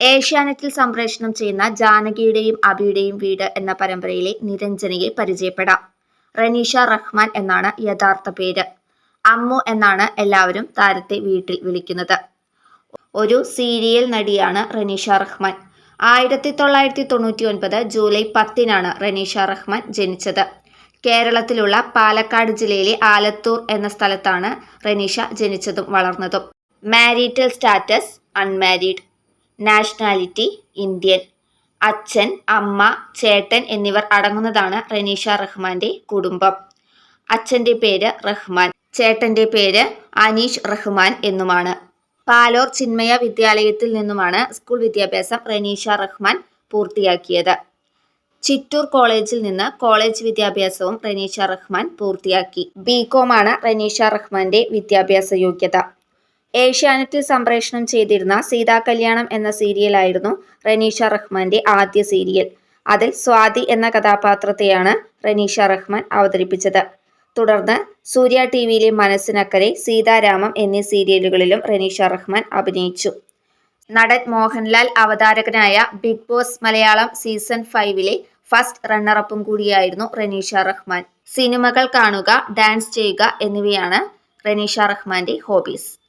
ഏഷ്യാനെറ്റിൽ സംപ്രേഷണം ചെയ്യുന്ന ജാനകിയുടെയും അബിയുടെയും വീട് എന്ന പരമ്പരയിലെ നിരഞ്ജനയെ പരിചയപ്പെടാം. റനീഷ റഹ്മാൻ എന്നാണ് യഥാർത്ഥ പേര്. അമ്മു എന്നാണ് എല്ലാവരും താരത്തെ വീട്ടിൽ വിളിക്കുന്നത്. ഒരു സീരിയൽ നടിയാണ് റനീഷ റഹ്മാൻ. ആയിരത്തി തൊള്ളായിരത്തി തൊണ്ണൂറ്റി ഒൻപത് ജൂലൈ പത്തിനാണ് റനീഷ റഹ്മാൻ ജനിച്ചത്. കേരളത്തിലുള്ള പാലക്കാട് ജില്ലയിലെ ആലത്തൂർ എന്ന സ്ഥലത്താണ് റനീഷ ജനിച്ചതും വളർന്നതും. Marital status unmarried. Nationality Indian അച്ഛൻ അമ്മ ചേട്ടൻ എന്നിവർ അടങ്ങുന്നതാണ് റനീഷ റഹ്മാന്റെ കുടുംബം. അച്ഛന്റെ പേര് റഹ്മാൻ ചേട്ടന്റെ പേര് അനീഷ് റഹ്മാൻ എന്നുമാണ്. പാലോർ ചിന്മയ വിദ്യാലയത്തിൽ നിന്നുമാണ് സ്കൂൾ വിദ്യാഭ്യാസം റനീഷ റഹ്മാൻ പൂർത്തിയാക്കിയത്. ചിറ്റൂർ കോളേജിൽ നിന്ന് കോളേജ് വിദ്യാഭ്യാസവും റനീഷ റഹ്മാൻ പൂർത്തിയാക്കി. ബി ആണ് റനീഷ റഹ്മാന്റെ വിദ്യാഭ്യാസ യോഗ്യത. ഏഷ്യാനെറ്റിൽ സംപ്രേഷണം ചെയ്തിരുന്ന സീതാ കല്യാണം എന്ന സീരിയലായിരുന്നു റനീഷ റഹ്മാന്റെ ആദ്യ സീരിയൽ. അതിൽ സ്വാതി എന്ന കഥാപാത്രത്തെയാണ് റനീഷ റഹ്മാൻ അവതരിപ്പിച്ചത്. തുടർന്ന് സൂര്യ ടി വിയിലെ മനസ്സിനക്കരെ സീതാരാമം എന്നീ സീരിയലുകളിലും റനീഷ റഹ്മാൻ അഭിനയിച്ചു. നടൻ മോഹൻലാൽ അവതാരകനായ ബിഗ് ബോസ് മലയാളം സീസൺ ഫൈവിലെ ഫസ്റ്റ് റണ്ണറപ്പും കൂടിയായിരുന്നു റനീഷ റഹ്മാൻ. സിനിമകൾ കാണുക ഡാൻസ് ചെയ്യുക എന്നിവയാണ് റനീഷ റഹ്മാന്റെ ഹോബീസ്.